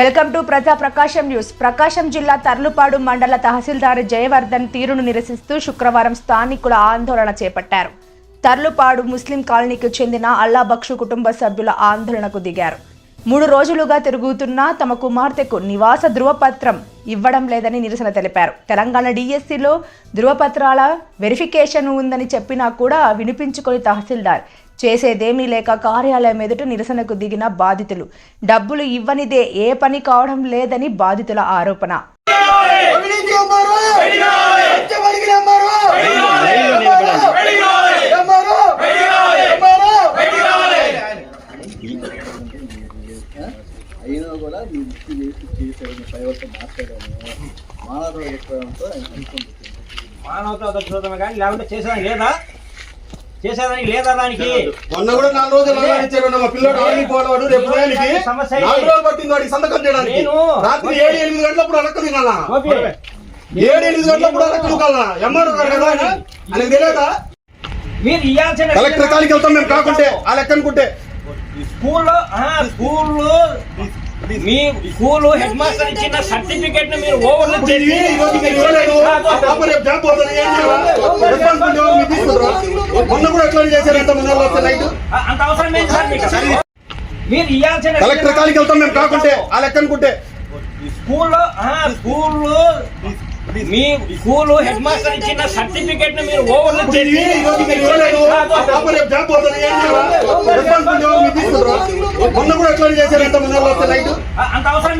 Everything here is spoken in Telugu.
వెల్కమ్ టు ప్రజా ప్రకాశం న్యూస్. ప్రకాశం జిల్లా తర్లుపాడు మండల తహసీల్దార్ జయవర్ధన్ తీరును నిరసిస్తూ శుక్రవారం స్థానికుల ఆందోళన చేపట్టారు. తర్లుపాడు ముస్లిం కాలనీకి చెందిన అల్లాబక్షు కుటుంబ సభ్యుల ఆందోళనకు దిగారు. మూడు రోజులుగా తిరుగుతున్న తమ కుమార్తెకు నివాస ధృవపత్రం ఇవ్వడం లేదని నిరసన తెలిపారు. తెలంగాణ డిఎస్సిలో ధృవపత్రాల వెరిఫికేషన్ ఉందని చెప్పినా కూడా వినిపించుకొని తహసీల్దార్ చేసేదేమీ లేక కార్యాలయం ఎదుట నిరసనకు దిగిన బాధితులు. డబ్బులు ఇవ్వనిదే ఏ పని కావడం లేదని బాధితుల ఆరోపణ. అయినా కూడా చేసేది మాట్లాడాము మానవ ఆయన మానవతా దృక్పథమే కానీ లేకుంటే లేదా? చేసేదానికి లేదా దానికి? మొన్న కూడా నాలుగు రోజులు ఇచ్చారు మా పిల్లడు ఆడికి పోవాడు రేపు ఏంటి? నాలుగు రోజులు పట్టింది వాడికి సంతకం చేయడానికి. రాత్రి ఏడు ఎనిమిది గంటలప్పుడు దిగాల గోపి, ఏడు ఎనిమిది గంటలప్పుడు అలక్క దిగాల ఎంఆర్ఓ గారు కదా ఆయనకు తెలియదా? మీరు ఇవ్వాల్సిన కలెక్టర్ కాడికి వెళ్తాం మేము కాకుంటే ఆ లెక్క అనుకుంటే. స్కూల్లో స్కూల్లో మీ స్కూల్ హెడ్ మాస్టర్ ఇచ్చిన సర్టిఫికెట్ని మీరు ఓవర్ ఇప్పుడు మొన్న కూడా ఎట్లా చేశారు ఎంత మంది వాళ్ళు వస్తే నైట్ అంత అవసరం ఏంటి సార్ మీకు? మీరు ఇవ్వాల్సిన కలెక్టర్ కాడికి వెళ్తాం మేము కాకుంటే ఆ లెక్క అనుకుంటే. స్కూల్లో స్కూల్లో మీ స్కూల్ హెడ్ మాస్టర్ ఇచ్చిన సర్టిఫికెట్ని మీరు ఓవర్ మొన్న కూడా ఎట్లా వస్తే నైట్ అంత అవసరం